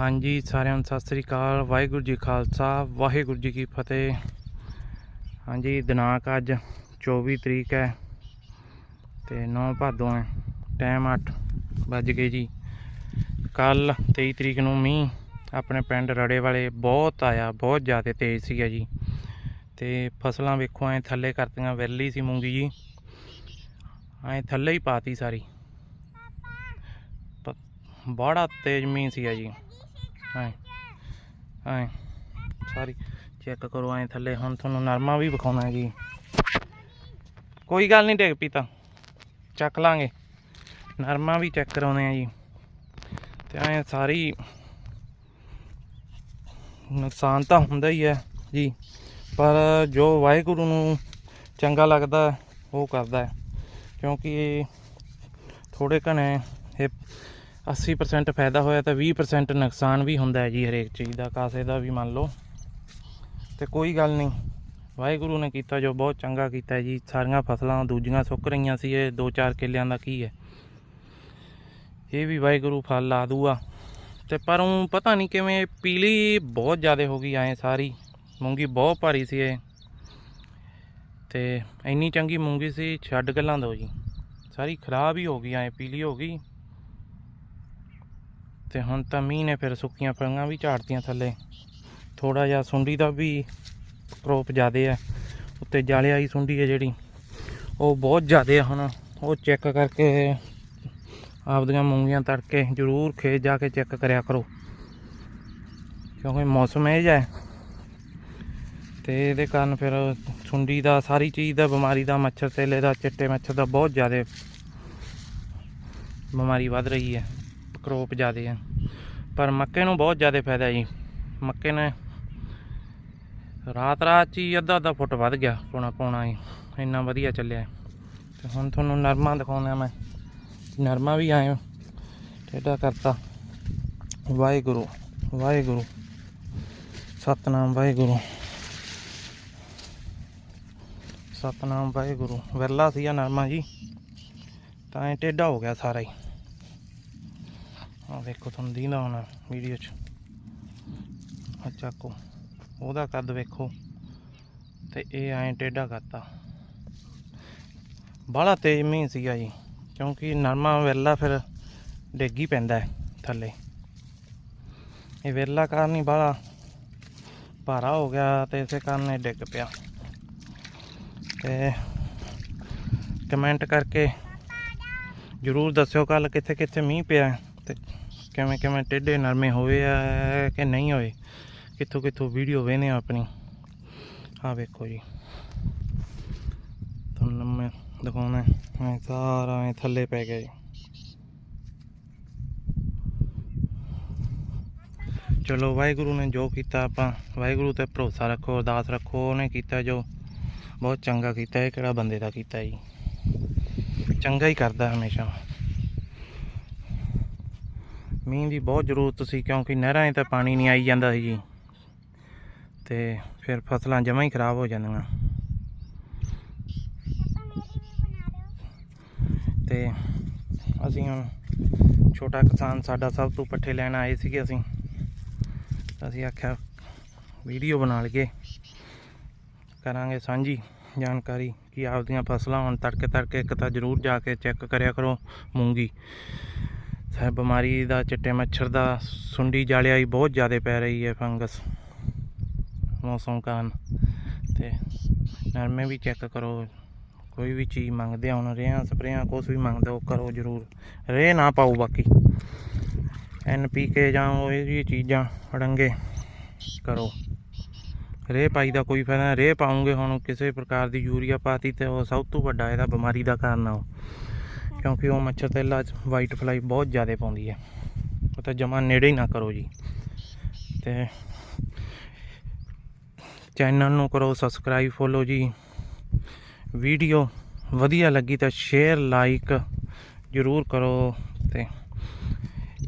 ਹਾਂਜੀ, ਸਾਰਿਆਂ ਨੂੰ ਸਤਿ ਸ੍ਰੀ ਅਕਾਲ। ਵਾਹਿਗੁਰੂ ਜੀ ਖਾਲਸਾ, ਵਾਹਿਗੁਰੂ ਜੀ ਕੀ ਫਤਿਹ। ਹਾਂਜੀ, ਦਿਨਾਂਕ ਅੱਜ 24 ਤਰੀਕ ਹੈ ਤੇ 9 ਭਾਦੋਂ ਹੈ, ਟਾਈਮ 8 ਵੱਜ ਗਏ ਜੀ। ਕੱਲ 23 ਤਰੀਕ ਨੂੰ ਮੀਂਹ ਆਪਣੇ ਪਿੰਡ ਰੜੇ ਵਾਲੇ ਬਹੁਤ ਆਇਆ, ਬਹੁਤ ਜ਼ਿਆਦਾ ਤੇਜ਼ ਸੀਗਾ ਜੀ। ਤੇ ਫਸਲਾਂ ਵੇਖੋ, ਐ ਥੱਲੇ ਕਰਤੀਆਂ ਵੈਲੀ ਸੀ ਮੂੰਗੀ ਜੀ। ਐ ਥੱਲੇ ਹੀ ਪਾਤੀ ਸਾਰੀ। ਪ- ਬੜਾ ਤੇਜ਼ ਮੀਂਹ ਸੀਗਾ ਜੀ। ਐ ਐ ਸਾਰੀ ਚੈੱਕ ਕਰੋ ਐ ਥੱਲੇ। ਹੁਣ ਤੁਹਾਨੂੰ ਨਰਮਾ ਵੀ ਵਿਖਾਉਣਾ ਜੀ। ਕੋਈ ਗੱਲ ਨਹੀਂ, ਡਿੱਗ ਪਈ ਤਾਂ। ਚੱਕ ਲਾਂਗੇ। ਨਰਮਾ ਵੀ ਚੈੱਕ ਕਰਾਉਣੇ ਆ ਜੀ। ਤੇ ਐ ਸਾਰੀ ਨੁਕਸਾਨ ਤਾਂ ਹੁੰਦਾ ਹੀ ਹੈ ਜੀ। ਪਰ ਜੋ ਵਾਹਿਗੁਰੂ ਨੂੰ ਚੰਗਾ ਲੱਗਦਾ ਉਹ ਕਰਦਾ ਹੈ। ਕਿਉਂਕਿ ਥੋੜੇ ਘਣੇ ਇਹ 80% ਫਾਇਦਾ ਹੋਇਆ ਤਾਂ 20% ਨੁਕਸਾਨ ਵੀ ਹੁੰਦਾ ਹੈ ਜੀ ਹਰੇਕ ਚੀਜ਼ ਦਾ, ਕਾਸੇ ਦਾ ਵੀ ਮੰਨ ਲਓ। ਤੇ ਕੋਈ ਗੱਲ ਨਹੀਂ, ਵਾਹਿਗੁਰੂ ਨੇ ਕੀਤਾ ਜੋ ਬਹੁਤ ਚੰਗਾ ਕੀਤਾ ਜੀ, ਸਾਰੀਆਂ ਫਸਲਾਂ ਦੂਜੀਆਂ ਸੁੱਕ ਰਹੀਆਂ ਸੀ, ਇਹ 2-4 ਕਿੱਲਿਆਂ ਦਾ ਕੀ ਹੈ। ਇਹ ਵੀ ਵਾਹਿਗੁਰੂ ਫਲ ਲਾ ਦੂਗਾ। ਤੇ ਪਰ ਉਹ ਪਤਾ ਨਹੀਂ ਕਿਵੇਂ ਪੀਲੀ ਬਹੁਤ ਜ਼ਿਆਦਾ ਹੋ ਗਈ, ਐ ਸਾਰੀ ਮੂੰਗੀ ਬਹੁਤ ਭਾਰੀ ਸੀ ਇਹ। ਤੇ ਇੰਨੀ ਚੰਗੀ ਮੂੰਗੀ ਸੀ, ਛੱਡ ਗੱਲਾਂ ਦੋ ਜੀ। ਸਾਰੀ ਖਰਾਬ ਹੀ ਹੋ ਗਈ, ਐ ਪੀਲੀ ਹੋ ਗਈ। ਤੇ ਹੁਣ ਤਾਂ ਮੀਂਹ ਨੇ ਫਿਰ ਸੁੱਕੀਆਂ ਪਈਆਂ ਵੀ ਝਾੜਤੀਆਂ ਥੱਲੇ। ਥੋੜਾ ਜਿਹਾ ਸੁੰਡੀ ਦਾ ਵੀ ਕਰੋਪ ਜ਼ਿਆਦੇ ਆ। ਉੱਤੇ ਜਾਲੇ ਵਾਲੀ ਸੁੰਡੀ ਹੈ ਜਿਹੜੀ, ਉਹ ਬਹੁਤ ਜ਼ਿਆਦੇ ਆ ਹੁਣ। ਉਹ ਚੈੱਕ ਕਰਕੇ ਆਪਦੀਆਂ ਮੂੰਗੀਆਂ ਤੜਕੇ ਜ਼ਰੂਰ ਖੇਤ ਜਾ ਕੇ ਚੈੱਕ ਕਰਿਆ ਕਰੋ। ਕਿਉਂਕਿ ਮੌਸਮ ਇਹ ਜਿਹਾ ਹੈ। ਤੇ ਇਹਦੇ ਕਾਰਨ ਫਿਰ ਸੁੰਡੀ ਦਾ, ਸਾਰੀ ਚੀਜ਼ ਦਾ, ਬਿਮਾਰੀ ਦਾ, ਮੱਛਰ, ਤੇਲੇ ਦਾ, ਚਿੱਟੇ ਮੱਛਰ ਦਾ ਬਹੁਤ ਜ਼ਿਆਦਾ ਬਿਮਾਰੀ ਵੱਧ ਰਹੀ ਹੈ। ਕਰੋਪ ਜ਼ਿਆਦੇ ਆ। ਪਰ ਮੱਕੇ ਨੂੰ ਬਹੁਤ ਜ਼ਿਆਦਾ ਫਾਇਦਾ ਜੀ। ਮੱਕੇ ਨੇ ਰਾਤ ਰਾਤ 'ਚ ਹੀ ਅੱਧਾ ਅੱਧਾ ਫੁੱਟ ਵੱਧ ਗਿਆ ਪੌਣਾ ਪੌਣਾ ਹੀ ਇੰਨਾ ਵਧੀਆ ਚੱਲਿਆ। ਹੈ। ਤੇ ਹੁਣ ਤੁਹਾਨੂੰ ਨਰਮਾ ਦਿਖਾਉਂਦਾ ਮੈਂ। ਨਰਮਾ ਵੀ ਆਏ ਟੇਡਾ ਕਰਤਾ। ਵਾਹਿਗੁਰੂ ਵਾਹਿਗੁਰੂ। ਸਤਨਾਮ ਵਾਹਿਗੁਰੂ। ਸਤਨਾਮ ਵਾਹਿਗੁਰੂ। ਵਿਰਲਾ ਸੀਗਾ ਨਰਮਾ ਜੀ। ਤਾਂ ਇਹ ਟੇਡਾ ਹੋ ਗਿਆ ਸਾਰਾ ਹੀ। ਆ ਵੇਖੋ ਤੁਹਾਨੂੰ ਦੀਂਦਾ ਹੋਣਾ ਵੀਡੀਓ 'ਚ। ਆ ਚੱਕੋ, ਉਹਦਾ ਕੱਦ ਵੇਖੋ। ਤੇ ਇਹ ਐਂ ਟੇਢਾ ਕਰਤਾ। ਬਾਹਲਾ ਤੇਜ਼ ਮੀਂਹ ਸੀਗਾ ਜੀ, ਕਿਉਂਕਿ ਨਰਮਾ ਵਿਰਲਾ ਫਿਰ ਡਿੱਗ ਹੀ ਪੈਂਦਾ ਥੱਲੇ। ਇਹ ਵਿਰਲਾ ਕਾਰਨ ਹੀ ਬਾਹਲਾ ਭਾਰਾ ਹੋ ਗਿਆ ਤੇ ਇਸੇ ਕਾਰਨ ਇਹ ਡਿੱਗ ਪਿਆ। ਤੇ ਕਮੈਂਟ ਕਰਕੇ ਜਰੂਰ ਦੱਸਿਓ ਕੱਲ ਕਿੱਥੇ ਕਿੱਥੇ ਮੀਂਹ ਪਿਆ ਹੈ ਤੇ ਕਿਵੇਂ ਕਿਵੇਂ ਟੇਢੇ ਨਰਮੇ ਹੋਏ ਆ ਕਿ ਨਹੀਂ ਹੋਏ? ਕਿੱਥੋਂ ਕਿੱਥੋਂ ਵੀਡੀਓ ਵੇਨੇ ਆਪਣੀ। ਆ ਵੇਖੋ ਜੀ। ਤੁਹਾਨੂੰ ਮੈਂ ਦਿਖਾਉਣਾ ਐ ਸਾਰਾ ਐ ਥੱਲੇ ਪੈ ਗਿਆ ਜੀ। ਚਲੋ ਵਾਹਿਗੁਰੂ ਨੇ ਜੋ ਕੀਤਾ ਆਪਾਂ, ਵਾਹਿਗੁਰੂ ਤੇ ਭਰੋਸਾ ਰੱਖੋ, ਅਰਦਾਸ ਰੱਖੋ। ਉਹਨੇ ਕੀਤਾ ਜੋ ਬਹੁਤ ਚੰਗਾ ਕੀਤਾ, ਇਹ ਕਿਹੜਾ ਬੰਦੇ ਦਾ ਕੀਤਾ ਜੀ। ਚੰਗਾ ਹੀ ਕਰਦਾ ਹਮੇਸ਼ਾ। ਮੀਂਹ ਦੀ ਬਹੁਤ ਜ਼ਰੂਰਤ ਸੀ ਕਿਉਂਕਿ ਨਹਿਰਾਂ 'ਚ ਤਾਂ ਪਾਣੀ ਨਹੀਂ ਆਈ ਜਾਂਦਾ ਸੀ ਜੀ। ਤੇ ਫਿਰ ਫਸਲਾਂ ਜਮਾਂ ਹੀ ਖਰਾਬ ਹੋ ਜਾਂਦੀਆਂ। ਤੇ ਅਸੀਂ ਹੁਣ ਛੋਟਾ ਕਿਸਾਨ ਸਾਡਾ ਸਭ ਤੋਂ ਪੱਠੇ ਲੈਣ ਆਏ ਸੀਗੇ ਅਸੀਂ। ਅਸੀਂ ਆਖਿਆ ਵੀਡੀਓ ਬਣਾ ਲਈਏ। ਕਰਾਂਗੇ ਸਾਂਝੀ ਜਾਣਕਾਰੀ ਕਿ ਆਪਦੀਆਂ ਫਸਲਾਂ ਹੁਣ ਤੜਕੇ ਤੜਕੇ ਇੱਕ ਤਾਂ ਜ਼ਰੂਰ ਜਾ ਕੇ ਚੈੱਕ ਕਰਿਆ ਕਰੋ ਮੂੰਗੀ। ਸਰ ਬਿਮਾਰੀ ਦਾ ਚਿੱਟੇ ਮੱਛਰ ਦਾ ਸੁੰਡੀ ਜਾਲਿਆਈ ਬਹੁਤ ਜ਼ਿਆਦਾ ਪੈ ਰਹੀ ਹੈ ਫੰਗਸ ਮੌਸਮ ਕਾਰਨ। ਤੇ ਨਰਮੇ ਵੀ ਚੈੱਕ ਕਰੋ, ਕੋਈ ਵੀ ਚੀਜ਼ ਮੰਗਦੇ ਆ, ਹੁਣ ਰੇਹਾਂ ਸਪਰੇਆਂ ਕੁਛ ਵੀ ਮੰਗਦੇ ਹੋ ਕਰੋ ਜ਼ਰੂਰ। ਰੇ ਨਾ ਪਾਓ ਬਾਕੀ। ਐਨ ਪੀ ਕੇ ਜਾਂ ਉਹ ਇਹ ਚੀਜ਼ਾਂ ਅੜੰਗੇ ਕਰੋ। ਰੇ ਪਾਈ ਦਾ ਕੋਈ ਫਾਇਦਾ ਨਹੀਂ ਰੇ ਪਾਉਂਗੇ ਹੁਣ ਕਿਸੇ ਪ੍ਰਕਾਰ ਦੀ ਯੂਰੀਆ ਪਾਤੀ ਤੇ ਉਹ ਸਭ ਤੋਂ ਵੱਡਾ ਇਹਦਾ ਬਿਮਾਰੀ ਦਾ ਕਾਰਨ ਆ ਉਹ। ਕਿਉਂਕਿ ਉਹ ਮੱਛਰ ਤੇਲਾ ਚ ਵਾਈਟ ਫਲਾਈ ਬਹੁਤ ਜ਼ਿਆਦਾ ਪਾਉਂਦੀ ਹੈ। ਉਹ ਤਾਂ ਜਮਾ ਨੇੜੇ ਹੀ ਨਾ ਕਰੋ ਜੀ। ਤੇ ਚੈਨਲ ਨੂੰ ਕਰੋ ਸਬਸਕ੍ਰਾਈਬ ਫੋਲੋ ਜੀ। ਵੀਡੀਓ ਵਧੀਆ ਲੱਗੀ ਤਾਂ ਸ਼ੇਅਰ ਲਾਈਕ ਜ਼ਰੂਰ ਕਰੋ ਤੇ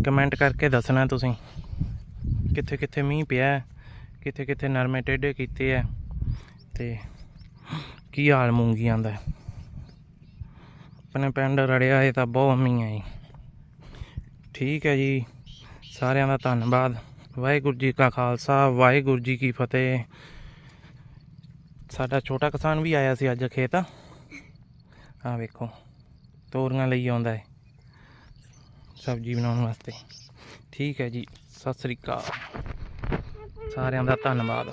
ਕਮੈਂਟ ਕਰਕੇ ਦੱਸਣਾ ਤੁਸੀਂ। ਕਿੱਥੇ ਕਿੱਥੇ ਮੀਂਹ ਪਿਆ ਕਿੱਥੇ ਕਿੱਥੇ ਨਰਮੇ ਟੇਢੇ ਕੀਤੇ ਆ ਤੇ ਕੀ ਹਾਲ ਮੂੰਗੀਆਂ ਦਾ ਆਪਣੇ ਪਿੰਡ ਰੜਿਆ ਇਹ ਤਾਂ ਬਹੁਤ ਮੀਂਹ ਹੈ ਜੀ। ਠੀਕ ਹੈ ਜੀ। ਸਾਰਿਆਂ ਦਾ ਧੰਨਵਾਦ। ਵਾਹਿਗੁਰੂ ਜੀ ਕਾ ਖਾਲਸਾ, ਵਾਹਿਗੁਰੂ ਜੀ ਕੀ ਫਤਿਹ। ਸਾਡਾ ਛੋਟਾ ਕਿਸਾਨ ਵੀ ਆਇਆ ਸੀ ਅੱਜ ਖੇਤ। ਆ ਵੇਖੋ, ਤੋਰੀਆਂ ਲਈ ਆਉਂਦਾ ਹੈ ਸਬਜ਼ੀ ਬਣਾਉਣ ਵਾਸਤੇ। ਠੀਕ ਹੈ ਜੀ। ਸਤਿ ਸ੍ਰੀ ਅਕਾਲ। ਸਾਰਿਆਂ ਦਾ ਧੰਨਵਾਦ।